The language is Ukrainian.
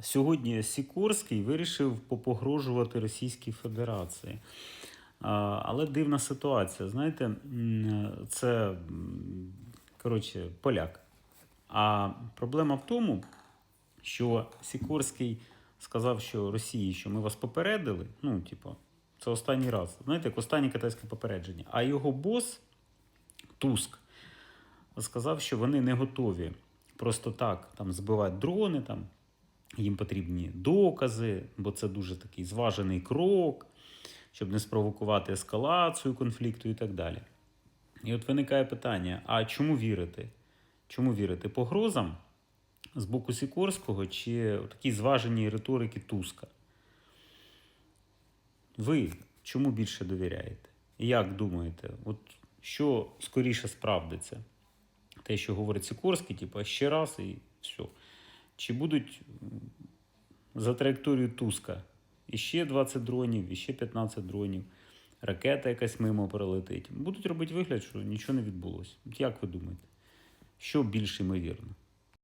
сьогодні Сікорський вирішив попогрожувати Російській Федерації. Але дивна ситуація. Знаєте, це коротше, поляк. А проблема в тому, що Сікорський сказав, що Росії, що ми вас попередили. Ну, типу, це останній раз. Знаєте, як останнє китайське попередження. А його бос Туск сказав, що вони не готові просто так там збивати дрони, там їм потрібні докази, бо це дуже такий зважений крок, щоб не спровокувати ескалацію конфлікту і так далі. І от виникає питання: а чому вірити? Чому вірити? Погрозам з боку Сікорського чи такій зваженій риторики Туска? Ви чому більше довіряєте? Як думаєте, от що скоріше справдиться? Те, що говорить Сікорський, типу, ще раз і все. Чи будуть за траєкторію Туска іще 20 дронів, іще 15 дронів, ракета якась мимо пролетить. Будуть робити вигляд, що нічого не відбулося. Як ви думаєте, що більш ймовірно?